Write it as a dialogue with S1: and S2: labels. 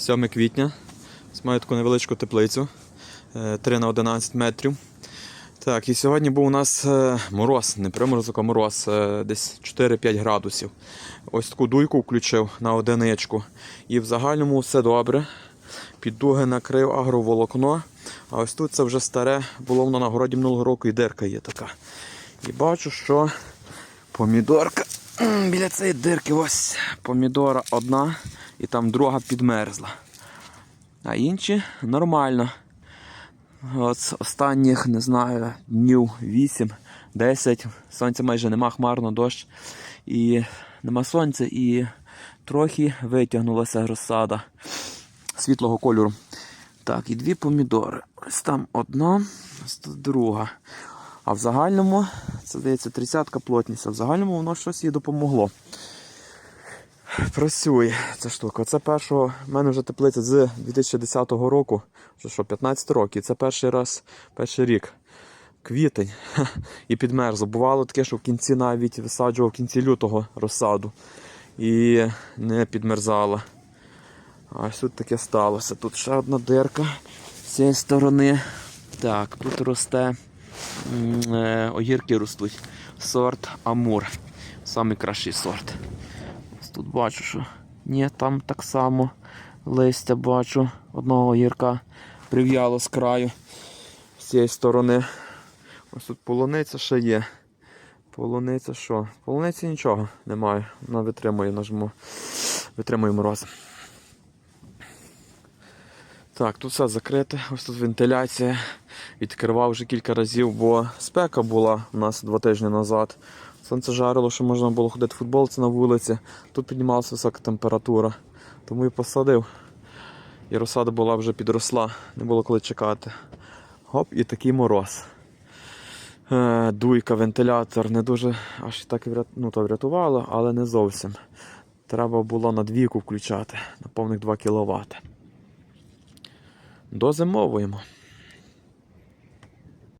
S1: 7 квітня. Ось Маю таку невеличку теплицю е, 3 на 11 метрів. Так, і сьогодні був у нас е, мороз, не приморозок, а мороз, е, десь 4-5 градусів. Ось таку дуйку включив на одиничку. І в загальному все добре. Під дуги накрив агроволокно. А ось тут це вже старе, було воно на городі минулого року і дирка є така. І бачу, що помідорка біля цієї дирки ось помідора одна і там друга підмерзла. А інші нормально. От останніх, не знаю, днів 8-10. Сонця майже нема, хмарно дощ. І нема сонця, і трохи витягнулася розсада світлого кольору. Так, і дві помідори. Ось там одна, ось тут друга. А в загальному, це здається, 30-ка плотність, а в загальному воно щось їй допомогло. Працює ця штука. Це першого, в мене вже теплиця з 2010 року, що, що 15 років. Це перший раз, перший рік. Квітень і підмерзло. Бувало таке, що в кінці навіть висаджував в кінці лютого розсаду і не підмерзала. А ось тут таке сталося. Тут ще одна дирка з цієї сторони. Так, тут росте огірки ростуть. Сорт Амур. Самий кращий сорт. Ось Тут бачу, що ні, там так само листя бачу. Одного огірка прив'яло з краю з цієї сторони. Ось тут полуниця ще є. Полуниця що? Полуниці нічого немає. Вона витримує нажму. Витримує мороз. Так, тут все закрите, ось тут вентиляція. Відкривав вже кілька разів, бо спека була у нас два тижні назад. Сонце жарило, що можна було ходити в футболці на вулиці. Тут піднімалася висока температура. Тому і посадив. І розсада була вже підросла, не було коли чекати. Хоп, і такий мороз. Е, дуйка, вентилятор не дуже аж так і ну, то врятувало, але не зовсім. Треба було на двійку включати на повних 2 кВт. Дозимовуємо.